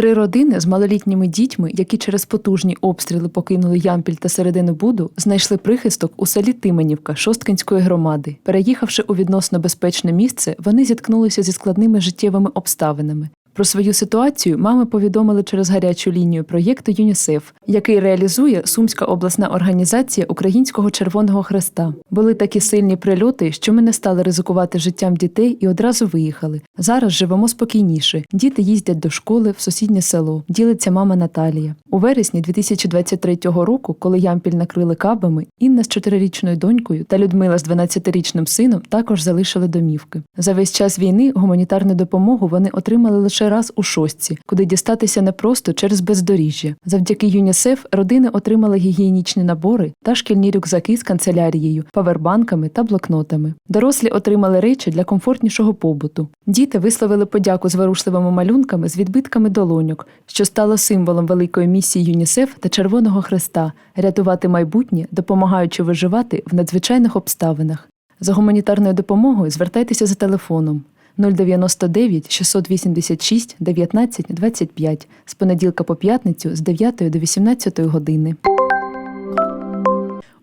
Три родини з малолітніми дітьми, які через потужні обстріли покинули Ямпіль та середину Буду, знайшли прихисток у селі Тименівка Шосткинської громади. Переїхавши у відносно безпечне місце, вони зіткнулися зі складними життєвими обставинами. Про свою ситуацію мами повідомили через гарячу лінію проєкту ЮНІСЕФ, який реалізує Сумська обласна організація Українського Червоного Хреста. Були такі сильні прильоти, що ми не стали ризикувати життям дітей і одразу виїхали. Зараз живемо спокійніше. Діти їздять до школи в сусіднє село. Ділиться мама Наталія. У вересні 2023 року, коли Ямпіль накрили кабами, Інна з чотирирічною донькою та Людмила з 12-річним сином також залишили домівки. За весь час війни гуманітарну допомогу вони отримали лише раз у шостці, куди дістатися непросто через бездоріжжя. Завдяки ЮНІСЕФ родини отримали гігієнічні набори та шкільні рюкзаки з канцелярією, павербанками та блокнотами. Дорослі отримали речі для комфортнішого побуту. Діти висловили подяку зворушливими малюнками з відбитками долоньок, що стало символом великої місії ЮНІСЕФ та Червоного Хреста рятувати майбутнє, допомагаючи виживати в надзвичайних обставинах. За гуманітарною допомогою звертайтеся за телефоном 099 686 19 25 з понеділка по п'ятницю з 9 до 18 години.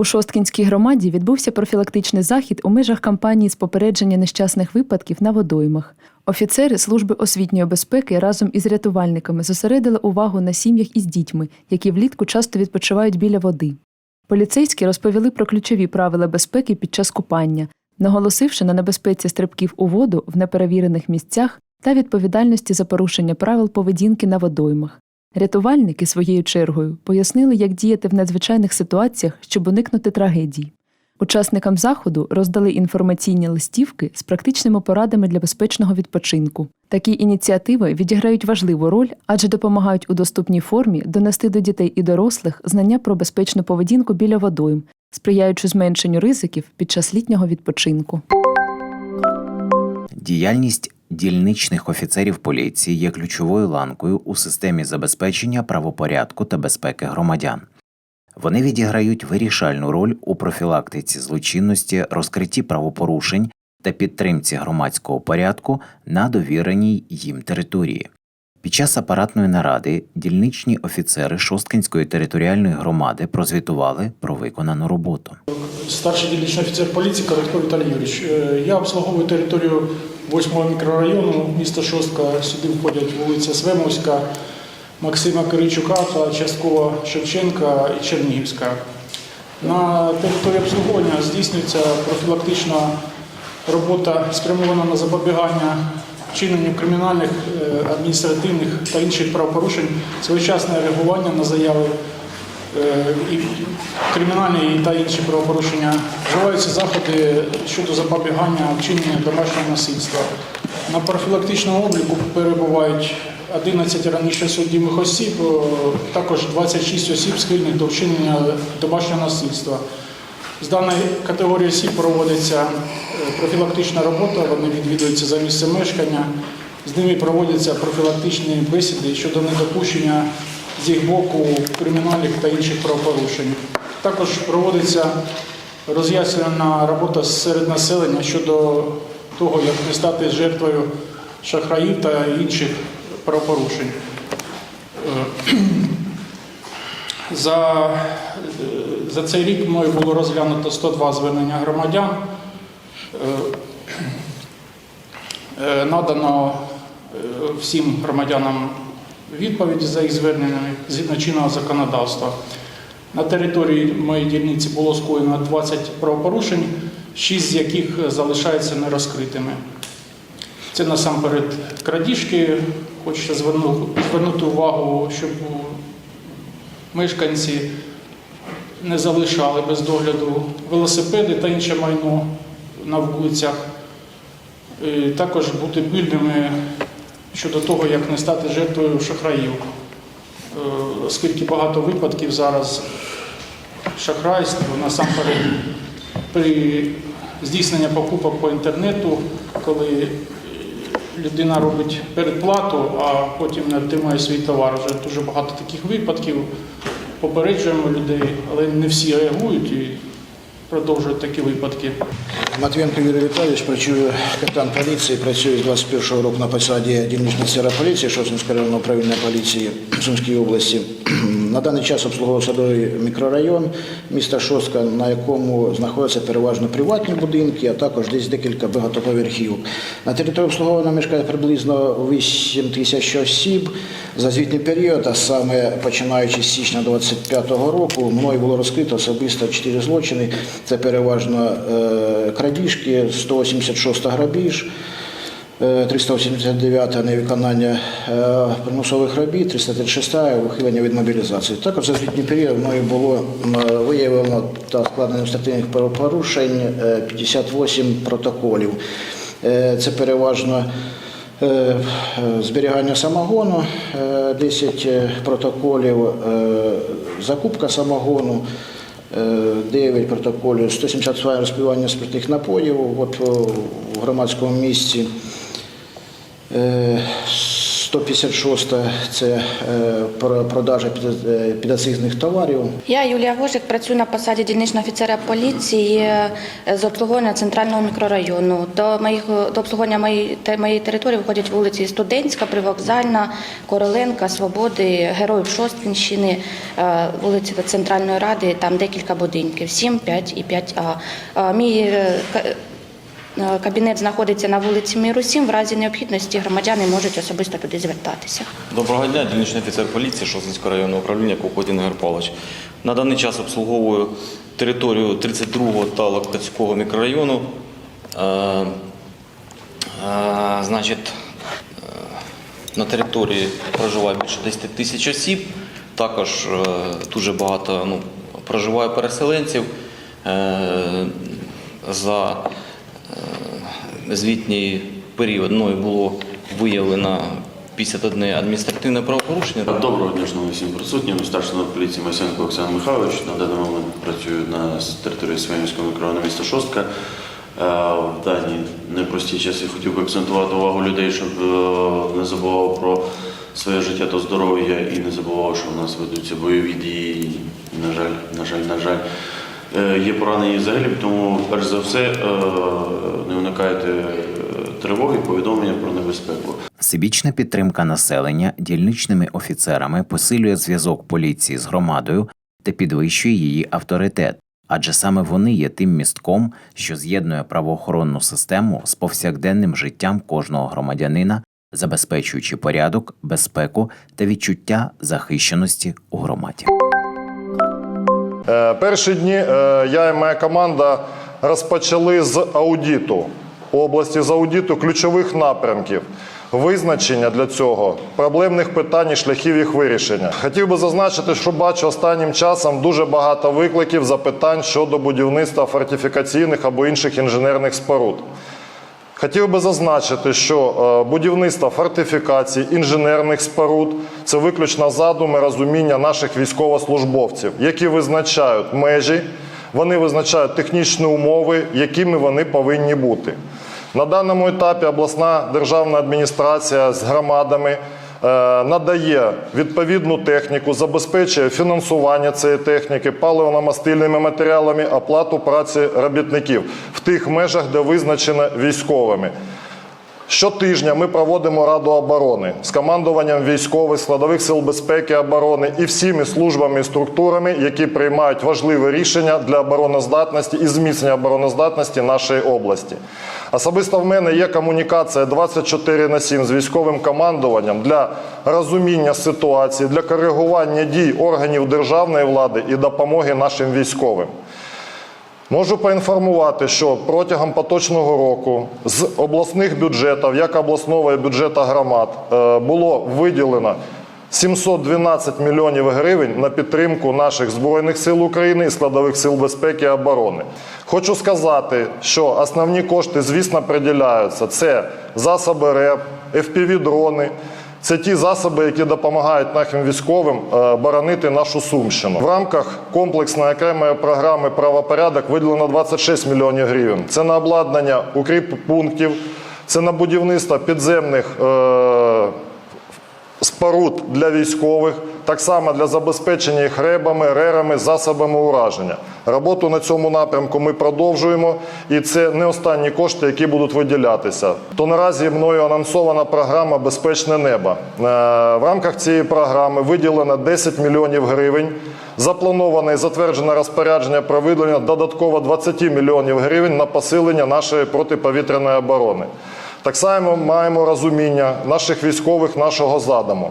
У Шосткінській громаді відбувся профілактичний захід у межах кампанії з попередження нещасних випадків на водоймах. Офіцери служби освітньої безпеки разом із рятувальниками зосередили увагу на сім'ях із дітьми, які влітку часто відпочивають біля води. Поліцейські розповіли про ключові правила безпеки під час купання, наголосивши на небезпеці стрибків у воду в неперевірених місцях та відповідальності за порушення правил поведінки на водоймах. Рятувальники своєю чергою пояснили, як діяти в надзвичайних ситуаціях, щоб уникнути трагедій. Учасникам заходу роздали інформаційні листівки з практичними порадами для безпечного відпочинку. Такі ініціативи відіграють важливу роль, адже допомагають у доступній формі донести до дітей і дорослих знання про безпечну поведінку біля водойм, сприяючи зменшенню ризиків під час літнього відпочинку. Діяльність дільничних офіцерів поліції є ключовою ланкою у системі забезпечення правопорядку та безпеки громадян. Вони відіграють вирішальну роль у профілактиці злочинності, розкритті правопорушень та підтримці громадського порядку на довіреній їм території. Під час апаратної наради дільничні офіцери Шосткинської територіальної громади прозвітували про виконану роботу. Старший дільничний офіцер поліції Коротков Віталій Юрійович. Е, Я обслуговую територію 8-го мікрорайону міста Шостка. Сюди входять вулиця Свемовська, Максима Киричука та частково Шевченка і Чернігівська. На території обслуговування здійснюється профілактична робота, спрямована на запобігання вчиненню кримінальних, е, адміністративних та інших правопорушень, своєчасне реагування на заяви Е, і кримінальні та інші правопорушення вживаються заходи щодо запобігання вчинення домашнього насильства. На профілактичному обліку перебувають 11 раніше суддівих осіб, також 26 осіб схильних до вчинення домашнього насильства. З даної категорії осіб проводиться е, профілактична робота, вони відвідуються за місцем мешкання. З ними проводяться профілактичні бесіди щодо недопущення з їх боку кримінальних та інших правопорушень. Також проводиться роз'яснювальна робота серед населення щодо того, як не стати жертвою шахраїв та інших правопорушень. За, е, за цей рік мною було розглянуто 102 звернення громадян. Е, е, Надано всім громадянам відповіді за їх зверненнями згідно чинного законодавства. На території моєї дільниці було скоєно 20 правопорушень, 6 з яких залишаються нерозкритими. Це насамперед крадіжки. Хочеться звернути увагу, щоб мешканці не залишали без догляду велосипеди та інше майно на вулицях. Також бути пильними щодо того, як не стати жертвою шахраїв. Е, Оскільки багато випадків зараз шахрайств, насамперед при здійсненні покупок по інтернету, коли людина робить передплату, а потім не отримує свій товар. Вже дуже багато таких випадків. Попереджуємо людей, але не всі реагують. І продовжувати такі випадки. Матвієнко Юрій Віталійович працює капітан поліції, працює з 21-го року на посаді дільничного поліції Шосткинського районного управління поліції Сумської області. На даний час обслуговує садовий мікрорайон міста Шостка, на якому знаходяться переважно приватні будинки, а також десь декілька багатоповерхівок. На території обслуговування мешкає приблизно 8 тисяч осіб. За звітний період, а саме починаючи з січня 25-го року, мною було розкрито особисто 4 злочини. Це переважно е, крадіжки, 186 грабіж, 389 невиконання е, примусових робіт, 336 ухилення від мобілізації. Також за звітний період мною було виявлено та складено адміністративних правопорушень е, 58 протоколів. Е, Це переважно е, е, зберігання самогону, е, 10 протоколів, е, закупка самогону, е, 9 протоколів, 172 розпивання спиртних напоїв от, в громадському місці. Е, 156 це е, про- продажа піда- е, товарів. Я Юлія Вожик, працюю на посаді дільничного офіцера поліції е, з обслуговування центрального мікрорайону. До моїх до обслуговування моєї моєї території входять вулиці Студентська, Привокзальна, Короленка, Свободи, Героїв Шосткінщини, е, вулиці Центральної Ради. Там декілька будинків 7, 5 і 5А. Е, Мій е, е, кабінет знаходиться на вулиці Міру 7. В разі необхідності громадяни можуть особисто туди звертатися. Доброго дня, дільничний офіцер поліції Шосткинського районного управління Кукотін Ігор. На даний час обслуговую територію 32-го та Лактацького мікрорайону. Е, е, значить, е, на території проживає більше 10 тисяч осіб. Також е, дуже багато ну, проживає переселенців. Е, за е, звітній період мною було виявлено 51 адміністративне правопорушення. Доброго дня, шановні всім присутнім. Старший лейтенант поліції Масенко Оксана Михайлович. На даний момент працюю на території Свинівського мікрорайону міста Шостка. Е, В дані непрості часи хотів би акцентувати увагу людей, щоб е, не забував про своє життя та здоров'я і не забував, що в нас ведуться бойові дії. На жаль, на жаль, на жаль. Е, Є поранені загиблі, тому перш за все е, не уникайте е, тривоги, повідомлення про небезпеку. Всебічна підтримка населення дільничними офіцерами посилює зв'язок поліції з громадою та підвищує її авторитет, адже саме вони є тим містком, що з'єднує правоохоронну систему з повсякденним життям кожного громадянина, забезпечуючи порядок, безпеку та відчуття захищеності у громаді. Е, Перші дні е, я і моя команда розпочали з аудиту області, з аудиту ключових напрямків. Визначення для цього проблемних питань і шляхів їх вирішення. Хотів би зазначити, що бачу останнім часом дуже багато викликів запитань щодо будівництва фортифікаційних або інших інженерних споруд. Хотів би зазначити, що е, будівництво фортифікацій, інженерних споруд це виключно задуми розуміння наших військовослужбовців, які визначають межі, вони визначають технічні умови, якими вони повинні бути. На даному етапі обласна державна адміністрація з громадами надає відповідну техніку, забезпечує фінансування цієї техніки паливно-мастильними матеріалами, оплату праці робітників в тих межах, де визначено військовими. Щотижня ми проводимо Раду оборони з командуванням військових, складових сил безпеки оборони і всіми службами і структурами, які приймають важливі рішення для обороноздатності і зміцнення обороноздатності нашої області. Особисто в мене є комунікація 24 на 7 з військовим командуванням для розуміння ситуації, для коригування дій органів державної влади і допомоги нашим військовим. Можу поінформувати, що протягом поточного року з обласних бюджетів, як обласного і бюджету громад, е, було виділено 712 мільйонів гривень на підтримку наших Збройних сил України і складових сил безпеки і оборони. Хочу сказати, що основні кошти, звісно, приділяються. Це засоби РЕП, FPV-дрони, це ті засоби, які допомагають нашим військовим е, боронити нашу Сумщину. В рамках комплексної окремої програми правопорядок виділено 26 мільйонів гривень. Це на обладнання укріп пунктів, це на будівництво підземних е, споруд для військових, так само для забезпечення їх ребами, рерами, засобами ураження. Роботу на цьому напрямку ми продовжуємо, і це не останні кошти, які будуть виділятися. То наразі мною анонсована програма Безпечне небо. Е, В рамках цієї програми виділено 10 мільйонів гривень. Заплановане і затверджене розпорядження про виділення додатково 20 мільйонів гривень на посилення нашої протиповітряної оборони. Так само маємо розуміння наших військових, нашого задуму.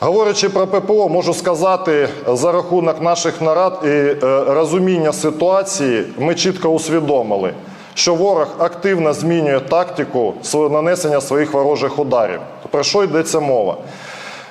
Говорячи про ППО, можу сказати, за рахунок наших нарад і е, розуміння ситуації, ми чітко усвідомили, що ворог активно змінює тактику нанесення своїх ворожих ударів. Про що йдеться мова?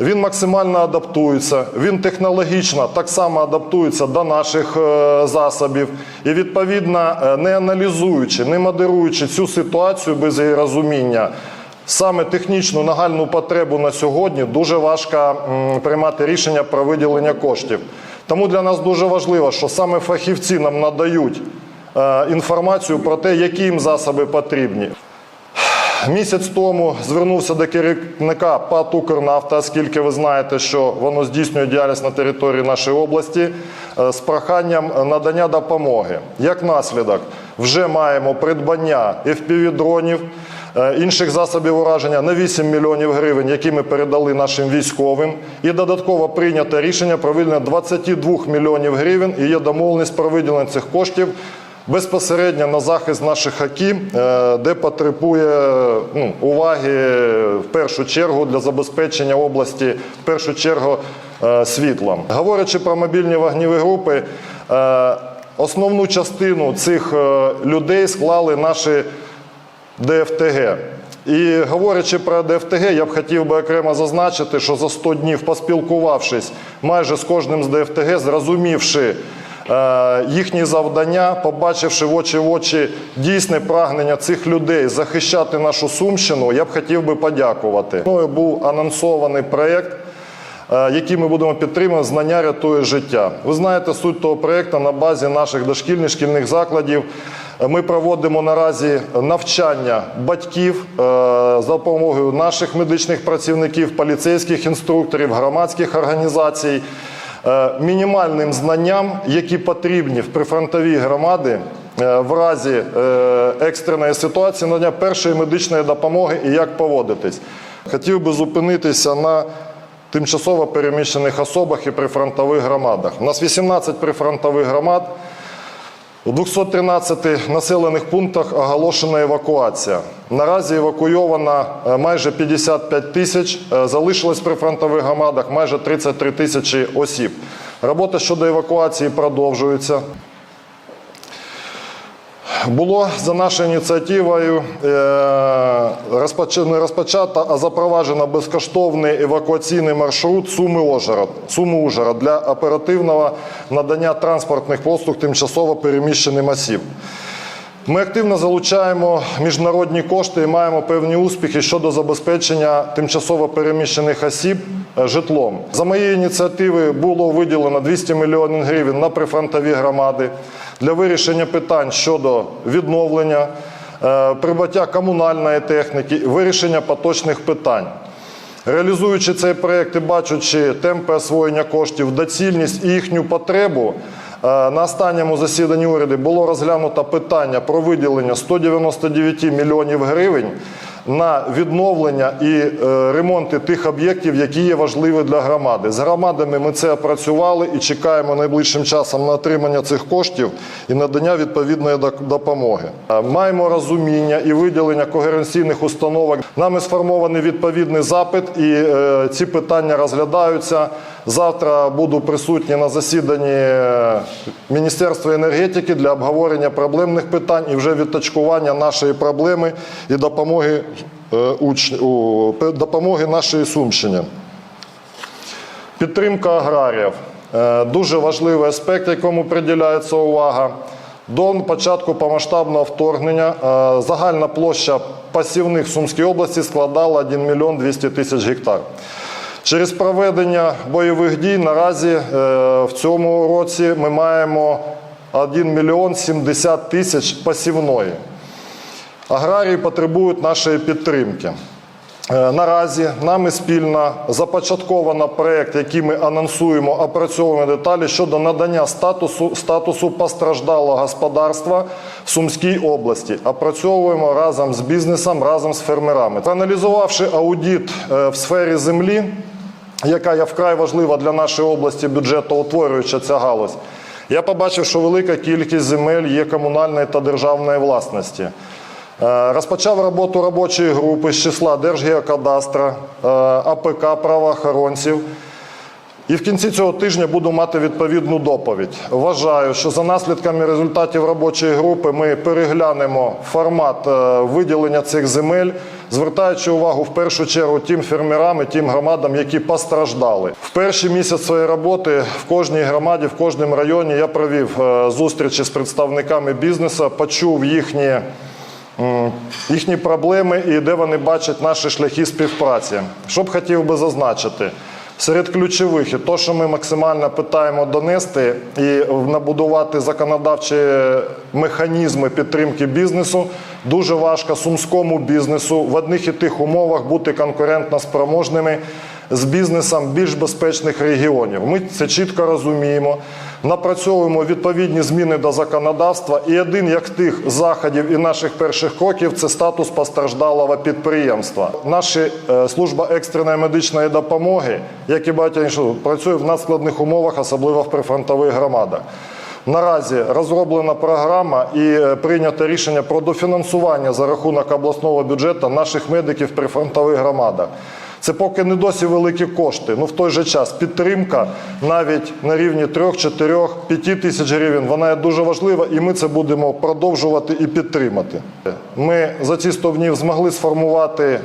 Він максимально адаптується, він технологічно так само адаптується до наших е, засобів і, відповідно, е, не аналізуючи, не модеруючи цю ситуацію без її розуміння, саме технічну нагальну потребу на сьогодні дуже важко приймати рішення про виділення коштів. Тому для нас дуже важливо, що саме фахівці нам надають е, інформацію про те, які їм засоби потрібні. Місяць тому звернувся до керівника ПАТ «Укрнафта», оскільки ви знаєте, що воно здійснює діяльність на території нашої області е, з проханням надання допомоги. Як наслідок, вже маємо придбання FPV-дронів, е, інших засобів ураження на 8 мільйонів гривень, які ми передали нашим військовим. І додатково прийнято рішення про виділення 22 мільйонів гривень і є домовленість про виділення цих коштів безпосередньо на захист наших хакі, е, де потребує ну, уваги в першу чергу для забезпечення області, в першу чергу е, світлом. Говорячи про мобільні вогневі групи, е, основну частину цих людей склали наші ДФТГ. І говорячи про ДФТГ, я б хотів би окремо зазначити, що за 100 днів поспілкувавшись майже з кожним з ДФТГ, зрозумівши їхні завдання, побачивши в очі в очі дійсне прагнення цих людей захищати нашу Сумщину, я б хотів би подякувати. Мною був анонсований проєкт е, який ми будемо підтримувати, знання рятує життя. Ви знаєте суть того проєкту на базі наших дошкільних шкільних закладів. Е, Ми проводимо наразі навчання батьків е, за допомогою наших медичних працівників, поліцейських інструкторів, громадських організацій. Е, Мінімальним знанням, які потрібні в прифронтовій громаді е, в разі е, екстреної ситуації надання першої медичної допомоги і як поводитись. Хотів би зупинитися на тимчасово переміщених особах і прифронтових громадах. У нас 18 прифронтових громад. У 213 населених пунктах оголошена евакуація. Наразі евакуйовано е, майже 55 тисяч, е, залишилось при фронтових громадах майже 33 тисячі осіб. Робота щодо евакуації продовжується. Було за нашою ініціативою е, не розпочато, а запроваджено безкоштовний евакуаційний маршрут Суми-Ужгород Суми для оперативного надання транспортних послуг тимчасово переміщеним осіб. Ми активно залучаємо міжнародні кошти і маємо певні успіхи щодо забезпечення тимчасово переміщених осіб е, житлом. За моєї ініціативи було виділено 200 мільйонів гривень на прифронтові громади для вирішення питань щодо відновлення, е, прибуття комунальної техніки, вирішення поточних питань. Реалізуючи цей проєкт і бачачи темпи освоєння коштів, доцільність і їхню потребу, на останньому засіданні уряду було розглянуто питання про виділення 199 мільйонів гривень на відновлення і е, ремонти тих об'єктів, які є важливі для громади. З громадами ми це опрацювали і чекаємо найближчим часом на отримання цих коштів і надання відповідної допомоги. Е, Маємо розуміння і виділення когеренційних установок. Нами сформований відповідний запит, і е, ці питання розглядаються. Завтра буду присутній на засіданні е, Міністерства енергетики для обговорення проблемних питань і вже відточкування нашої проблеми і допомоги, е, уч... допомоги нашої Сумщині. Підтримка аграріїв Е, дуже важливий аспект, якому приділяється увага. До початку повномасштабного вторгнення загальна площа пасівних в Сумській області складала 1 мільйон 200 тисяч гектар. Через проведення бойових дій наразі е, в цьому році ми маємо 1 мільйон 70 тисяч пасівної. Аграрії потребують нашої підтримки. Е, Наразі нами спільно започатковано проект, який ми анонсуємо, опрацьовуємо деталі щодо надання статусу, статусу постраждалого господарства в Сумській області. Опрацьовуємо разом з бізнесом, разом з фермерами. Проаналізувавши аудит е, в сфері землі, яка є вкрай важлива для нашої області, бюджетоутворююча ця галузь, я побачив, що велика кількість земель є комунальної та державної власності. Е, Розпочав роботу робочої групи з числа Держгеокадастра, е, АПК правоохоронців. І в кінці цього тижня буду мати відповідну доповідь. Вважаю, що за наслідками результатів робочої групи ми переглянемо формат е, виділення цих земель, звертаючи увагу в першу чергу тим фермерам і тим громадам, які постраждали. В перший місяць своєї роботи в кожній громаді, в кожному районі я провів е, зустрічі з представниками бізнесу, почув їхні їхні проблеми і де вони бачать наші шляхи співпраці. Що б хотів би зазначити? Серед ключових і то, що ми максимально питаємо донести і набудувати законодавчі механізми підтримки бізнесу, дуже важко сумському бізнесу в одних і тих умовах бути конкурентно спроможними з бізнесом більш безпечних регіонів. Ми це чітко розуміємо. Напрацьовуємо відповідні зміни до законодавства. І один як тих заходів і наших перших кроків це статус постраждалого підприємства. Наша служба екстреної медичної допомоги, як і багато інших, працює в надскладних умовах, особливо в прифронтових громадах. Наразі розроблена програма і е, прийнято рішення про дофінансування за рахунок обласного бюджету наших медиків в прифронтових громадах. Це поки не досі великі кошти. Ну в той же час підтримка навіть на рівні 3, 4, 5 тисяч гривень, вона є дуже важлива, і ми це будемо продовжувати і підтримати. Ми за ці 100 днів змогли сформувати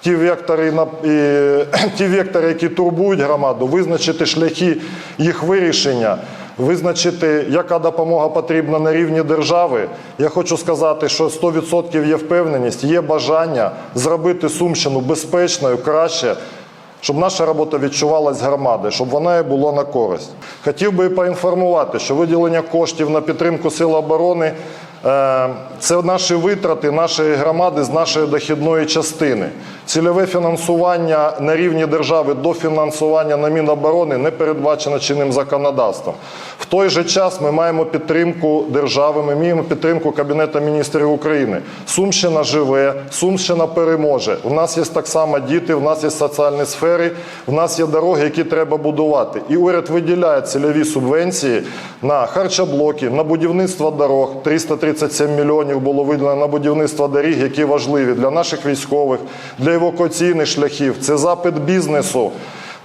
ті вектори, ті вектори, які турбують громаду, визначити шляхи їх вирішення. Визначити, яка допомога потрібна на рівні держави. Я хочу сказати, що 100% є впевненість, є бажання зробити Сумщину безпечною, краще, щоб наша робота відчувалась громади, щоб вона і була на користь. Хотів би поінформувати, що виділення коштів на підтримку сил оборони це наші витрати нашої громади з нашої дохідної частини. Цільове фінансування на рівні держави до фінансування на Міноборони не передбачено чинним законодавством. В той же час ми маємо підтримку держави, ми маємо підтримку Кабінету міністрів України. Сумщина живе, Сумщина переможе. У нас є так само діти, у нас є соціальні сфери, у нас є дороги, які треба будувати. І уряд виділяє цільові субвенції на харчоблоки, на будівництво дорог. 337 мільйонів було виділено на будівництво доріг, які важливі для наших військових, для евакуаційних шляхів. Це запит бізнесу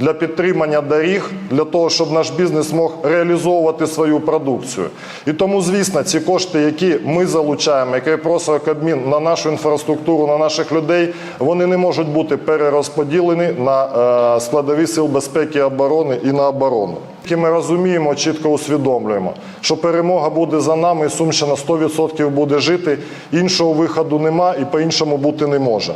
для підтримання доріг, для того, щоб наш бізнес мог реалізовувати свою продукцію. І тому, звісно, ці кошти, які ми залучаємо, які просить Кабмін на нашу інфраструктуру, на наших людей, вони не можуть бути перерозподілені на е, складові сил безпеки і оборони і на оборону. І ми розуміємо, чітко усвідомлюємо, що перемога буде за нами, і Сумщина 100% буде жити. Іншого виходу нема і по-іншому бути не може.